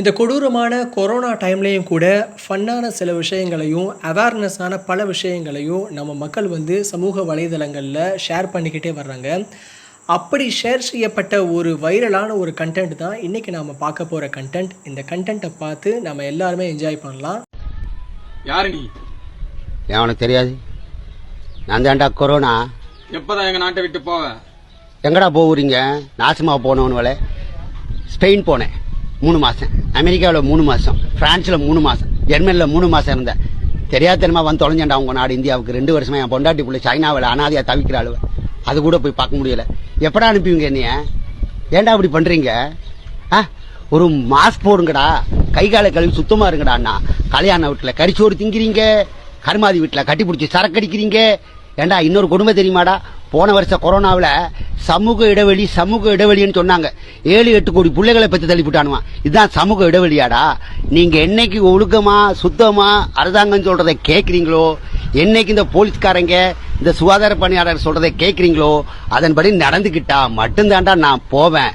இந்த கொடூரமான கொரோனா டைம்லேயும் கூட ஃபன்னான சில விஷயங்களையும் அவேர்னஸான பல விஷயங்களையும் நம்ம மக்கள் வந்து சமூக வலைதளங்களில் ஷேர் பண்ணிக்கிட்டே வர்றாங்க. அப்படி ஷேர் செய்யப்பட்ட ஒரு வைரலான ஒரு கண்டென்ட் தான் இன்றைக்கி நாம் பார்க்க போகிற கண்டென்ட் இந்த கண்டென்ட்டை பார்த்து நம்ம எல்லாருமே என்ஜாய் பண்ணலாம். யாரு நீ ஏன் உனக்கு தெரியாது? நான் தான்டா கொரோனா. எப்பதான் எங்க நாட்டை விட்டு போவ? எங்கடா போகிறீங்க நாசமா போனவனுவல ஸ்பெயின் போனேன். மூணு மாதம் அமெரிக்காவில் மூணு மாதம் ஃப்ரான்ஸில் மூணு மாதம் ஜெர்மனியில் மூணு மாதம் இருந்தேன். தெரியாதனமா வந்து தொலைஞ்சேன்டா உங்கள் நாடு இந்தியாவுக்கு. ரெண்டு வருஷமா என் பொண்டாட்டி பிள்ளை சைனாவில் அனாதையாக தவிக்கிற அளவு. அது கூட போய் பார்க்க முடியல. எப்படா அனுப்பிவிங்க என்னைய? ஏன்டா இப்படி பண்ணுறீங்க ஆ? ஒரு மாஸ்க் போடுங்கடா. கை காலை கழுவி சுத்தமாக இருங்கடா அண்ணா. கல்யாண வீட்டில் கறிச்சோறு திங்கிறீங்க. கருமாதி வீட்டில் கட்டி பிடிச்சி சரக்கடிக்கிறீங்க ஏண்டா இன்னொரு கொடுமை தெரியுமாடா? போன வருஷம் கொரோனாவில் சமூக இடைவெளி சமூக இடைவெளின்னு சொன்னாங்க. ஏழு எட்டு கோடி பிள்ளைகளை பற்றி தள்ளிவிட்டானுவான் இதுதான் சமூக இடைவெளியாடா. நீங்கள் என்னைக்கு ஒழுக்கமா சுத்தமா அரசாங்கம் சொல்கிறத கேட்குறீங்களோ என்னைக்கு இந்த போலீஸ்காரங்க இந்த சுகாதார பணியாளர் சொல்கிறத கேட்குறீங்களோ அதன்படி நடந்துக்கிட்டா மட்டும்தான்டா நான் போவேன்.